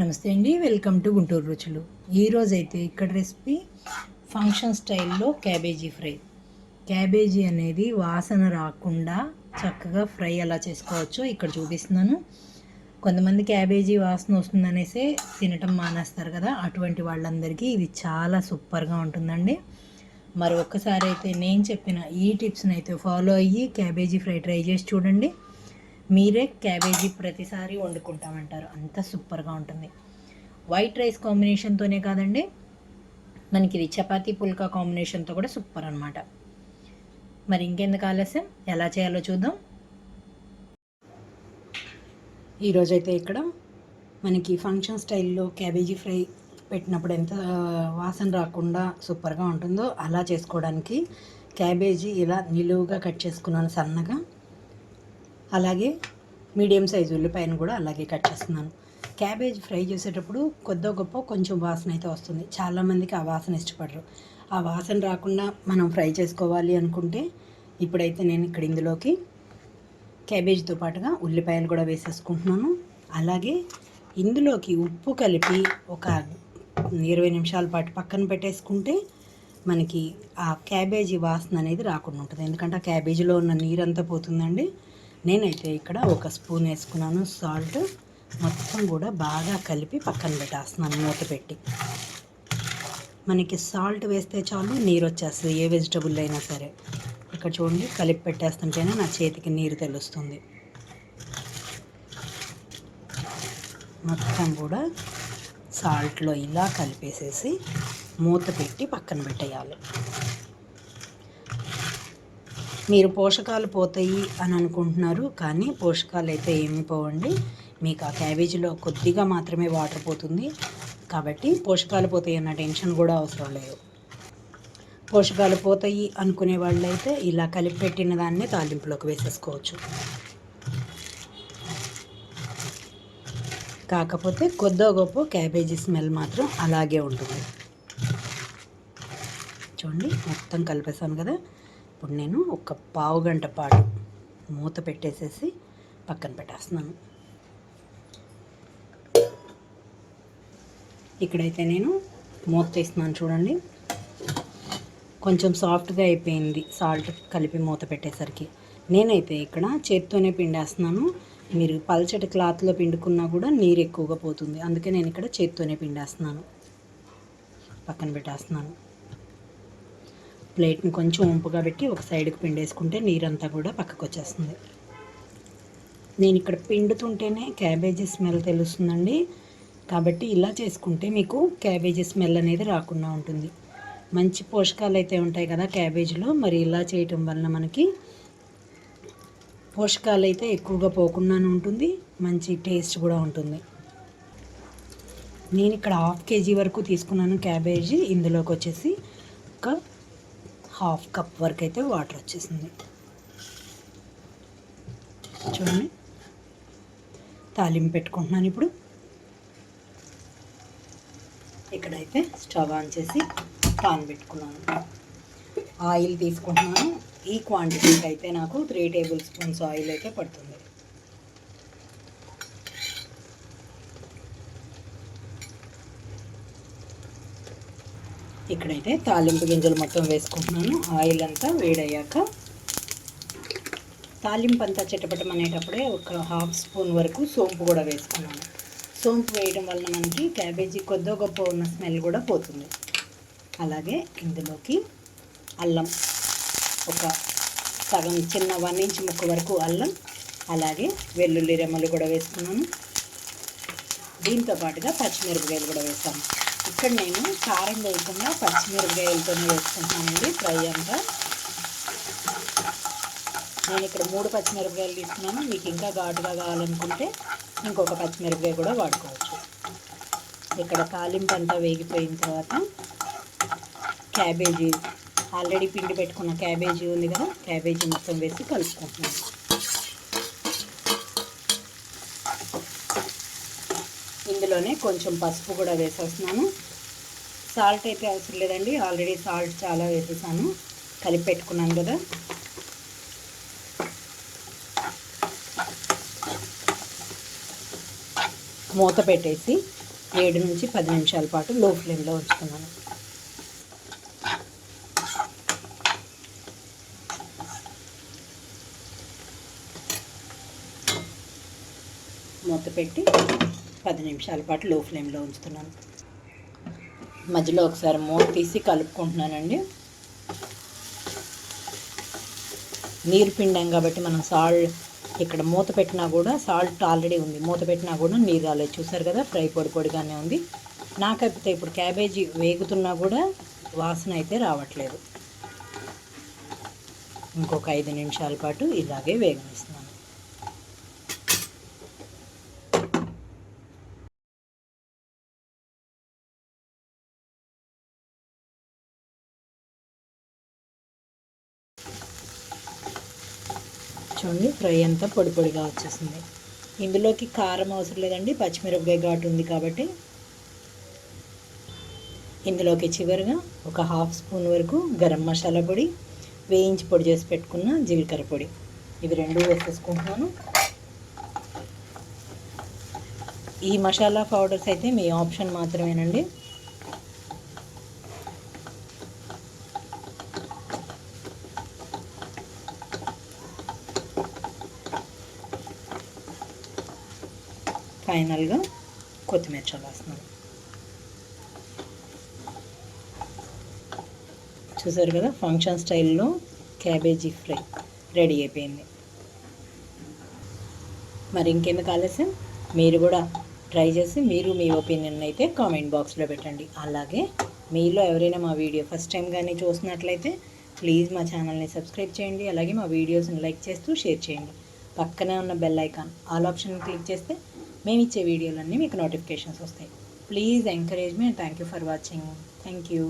నమస్తే అండి welcome to Guntur రుచులు. ఈరోజైతే ఇక్కడ రెసిపీ ఫంక్షన్ స్టైల్లో క్యాబేజీ ఫ్రై. క్యాబేజీ అనేది వాసన రాకుండా చక్కగా ఫ్రై ఎలా చేసుకోవచ్చో ఇక్కడ చూపిస్తున్నాను. కొంతమంది క్యాబేజీ వాసన వస్తుందనేసే తినటం మానేస్తారు కదా అటువంటి వాళ్ళందరికీ ఇది చాలా సూపర్గా ఉంటుందండి. మరి ఒక్కసారి అయితే నేను చెప్పిన ఈ టిప్స్ని అయితే ఫాలో అయ్యి క్యాబేజీ ఫ్రై ట్రై చేసి చూడండి. మీరే క్యాబేజీ ప్రతిసారి వండుకుంటామంటారు. అంత సూపర్గా ఉంటుంది. వైట్ రైస్ కాంబినేషన్తోనే కాదండి మనకి ఇది చపాతీ పుల్కా కాంబినేషన్తో కూడా సూపర్ అనమాట మరి ఇంకెందుకు ఆలస్యం? ఎలా చేయాలో చూద్దాం. ఈరోజైతే ఇక్కడ మనకి ఫంక్షన్ స్టైల్లో క్యాబేజీ ఫ్రై పెట్టినప్పుడు ఎంత వాసన రాకుండా సూపర్గా ఉంటుందో అలా చేసుకోవడానికి క్యాబేజీ ఇలా నిలువుగా కట్ చేసుకున్నాను సన్నగా. అలాగే మీడియం సైజు ఉల్లిపాయను కూడా అలాగే కట్ చేస్తున్నాను. క్యాబేజ్ ఫ్రై చేసేటప్పుడు కొద్ది గొప్ప కొంచెం వాసన అయితే వస్తుంది. చాలామందికి ఆ వాసన ఇష్టపడరు. ఆ వాసన రాకుండా మనం ఫ్రై చేసుకోవాలి అనుకుంటే ఇప్పుడైతే నేను ఇక్కడ ఇందులోకి క్యాబేజ్తో పాటుగా ఉల్లిపాయలు కూడా వేసేసుకుంటున్నాను. అలాగే ఇందులోకి ఉప్పు కలిపి ఒక ఇరవై నిమిషాల పాటు పక్కన పెట్టేసుకుంటే మనకి ఆ క్యాబేజీ వాసన అనేది రాకుండా ఉంటుంది. ఎందుకంటే ఆ క్యాబేజీలో ఉన్న నీరంతా పోతుందండి. నేనైతే ఇక్కడ ఒక స్పూన్ వేసుకున్నాను. సాల్ట్ మొత్తం కూడా బాగా కలిపి పక్కన పెట్టేస్తున్నాను మూత పెట్టి. మనకి సాల్ట్ వేస్తే చాలు నీరు వచ్చేస్తుంది ఏ వెజిటబుల్ అయినా సరే. ఇక్కడ చూడండి కలిపి పెట్టేస్తుంటేనే నా చేతికి నీరు తెలుస్తుంది. మొత్తం కూడా సాల్ట్లో ఇలా కలిపేసేసి మూత పెట్టి పక్కన పెట్టేయాలి. మీరు పోషకాలు పోతాయి అని అనుకుంటున్నారు కానీ పోషకాలు అయితే ఏమి పోవండి. మీకు ఆ క్యాబేజీలో కొద్దిగా మాత్రమే వాటర్ పోతుంది. కాబట్టి పోషకాలు పోతాయి అన్న టెన్షన్ కూడా అవసరం లేదు. పోషకాలు పోతాయి అనుకునే వాళ్ళైతే ఇలా కలిపి పెట్టిన దాన్ని తాలింపులోకి వేసేసుకోవచ్చు. కాకపోతే కొద్దో గొప్ప క్యాబేజీ స్మెల్ మాత్రం అలాగే ఉంటుంది. చూడండి మొత్తం కలిపేసాను కదా. ఇప్పుడు నేను ఒక పావు గంట పాటు మూత పెట్టేసేసి పక్కన పెట్టేస్తున్నాను. ఇక్కడైతే నేను మూత తీస్తున్నాను చూడండి. కొంచెం సాఫ్ట్గా అయిపోయింది. సాల్ట్ కలిపి మూత పెట్టేసరికి. నేనైతే ఇక్కడ చేత్తోనే పిండేస్తున్నాను. మీరు పల్చటి క్లాత్లో పిండుకున్నా కూడా నీరు ఎక్కువగా పోతుంది. అందుకే నేను ఇక్కడ చేత్తోనే పిండేస్తున్నాను. పక్కన పెట్టేస్తున్నాను. ప్లేట్ని కొంచెం ఉంపుగా పెట్టి ఒక సైడ్కి పిండేసుకుంటే నీరంతా కూడా పక్కకు వచ్చేస్తుంది నేను ఇక్కడ పిండుతుంటేనే క్యాబేజీ స్మెల్ తెలుస్తుందండి. కాబట్టి ఇలా చేసుకుంటే మీకు క్యాబేజీ స్మెల్ అనేది రాకుండా ఉంటుంది. మంచి పోషకాలు అయితే ఉంటాయి కదా క్యాబేజీలో. మరి ఇలా చేయటం వలన మనకి పోషకాలు అయితే ఎక్కువగా పోకుండానే ఉంటుంది. మంచి టేస్ట్ కూడా ఉంటుంది. నేను ఇక్కడ హాఫ్ కేజీ వరకు తీసుకున్నాను క్యాబేజీ. ఇందులోకి వచ్చేసి ఒక హాఫ్ కప్ వరకు అయితే వాటర్ వచ్చేసింది. చూడండి. తాలింపు పెట్టుకుంటున్నాను ఇప్పుడు. ఇక్కడైతే స్టవ్ ఆన్ చేసి పాన్ పెట్టుకున్నాను. ఆయిల్ తీసుకుంటున్నాను. ఈ క్వాంటిటీకి అయితే నాకు త్రీ టేబుల్ స్పూన్స్ ఆయిల్ అయితే పడుతుంది. ఇక్కడైతే తాలింపు గింజలు మొత్తం వేసుకుంటున్నాను. ఆయిల్ అంతా వేడయ్యాక తాలింపు అంతా చిటపటమనేటప్పుడే ఒక హాఫ్ స్పూన్ వరకు సోంపు కూడా వేసుకున్నాను. సోంపు వేయడం వలన మనకి క్యాబేజీ కొద్దో గొప్ప ఉన్న స్మెల్ కూడా పోతుంది. అలాగే ఇందులోకి అల్లం ఒక సగం చిన్న వన్ ఇంచ్ ముక్క వరకు అల్లం అలాగే వెల్లుల్లి రెమ్మలు కూడా వేసుకున్నాను. దీంతో పాటుగా పచ్చిమిరపకాయలు కూడా వేస్తాను ఇక్కడ నేను కారం వేయకుండా పచ్చిమిరపకాయలతోనే వేసుకుంటున్నానండి ఫ్రై అంతా. నేను ఇక్కడ మూడు పచ్చిమిరపకాయలు తీసుకున్నాను. మీకు ఇంకా ఘాటుగా కావాలనుకుంటే ఇంకొక పచ్చిమిరపకాయ కూడా వాడుకోవచ్చు. ఇక్కడ తాలింపు అంతా వేగిపోయిన తర్వాత క్యాబేజీ ఆల్రెడీ పిండి పెట్టుకున్న క్యాబేజీ ఉంది కదా క్యాబేజీ మొత్తం వేసి కలుపుకుంటున్నాను. ఇందులోనే కొంచెం పసుపు కూడా వేసేస్తున్నాను. సాల్ట్ అయితే అవసరం లేదండి. ఆల్రెడీ సాల్ట్ చాలా వేసేసాను. కలిపి పెట్టుకున్నాను కదా. మూత పెట్టేసి ఏడు నుంచి పది నిమిషాల పాటు లో ఫ్లేమ్లో ఉంచుకున్నాను మూత పెట్టి పది నిమిషాల పాటు లో ఫ్లేమ్లో ఉంచుతున్నాను. మధ్యలో ఒకసారి మూత తీసి కలుపుకుంటున్నానండి. నీరు పిండాం కాబట్టి మనం సాల్ట్ ఇక్కడ మూత పెట్టినా కూడా సాల్ట్ ఆల్రెడీ ఉంది. మూత పెట్టినా కూడా నీరు రాలేదు. చూసారు కదా ఫ్రై పొడి పొడిగానే ఉంది. నాకైతే ఇప్పుడు క్యాబేజీ వేగుతున్నా కూడా వాసన అయితే రావట్లేదు. ఇంకొక ఐదు నిమిషాల పాటు ఇలాగే వేగనిస్తున్నాను. చూడండి ఫ్రై అంతా పొడి పొడిగా వచ్చేసింది. ఇందులోకి కారం అవసరం లేదండి పచ్చిమిరపకాయ ఘాటు ఉంది కాబట్టి. ఇందులోకి చివరిగా ఒక హాఫ్ స్పూన్ వరకు గరం మసాలా పొడి వేయించి పొడి చేసి పెట్టుకున్న జీలకర్ర పొడి. ఇవి రెండు వేసేసుకుంటున్నాను. ఈ మసాలా పౌడర్స్ అయితే మీ ఆప్షన్ మాత్రమేనండి. ఫైనల్గా కొత్తిమీర చల్లేస్తున్నాను చూసారు కదా ఫంక్షన్ స్టైల్లో క్యాబేజీ ఫ్రై రెడీ అయిపోయింది. మరి ఇంకెందుకు ఆలస్యం? మీరు కూడా ట్రై చేసి మీరు మీ ఒపీనియన్ అయితే కామెంట్ బాక్స్లో పెట్టండి. అలాగే మీలో ఎవరైనా మా వీడియో ఫస్ట్ టైం కానీ చూసినట్లయితే ప్లీజ్ మా ఛానల్ని సబ్స్క్రైబ్ చేయండి. అలాగే మా వీడియోస్ని లైక్ చేస్తూ షేర్ చేయండి. పక్కనే ఉన్న bell icon all option click చేస్తే మేము ఇచ్చే వీడియోలన్నీ మీకు నోటిఫికేషన్స్ వస్తాయి. Please encourage me and thank you for watching thank you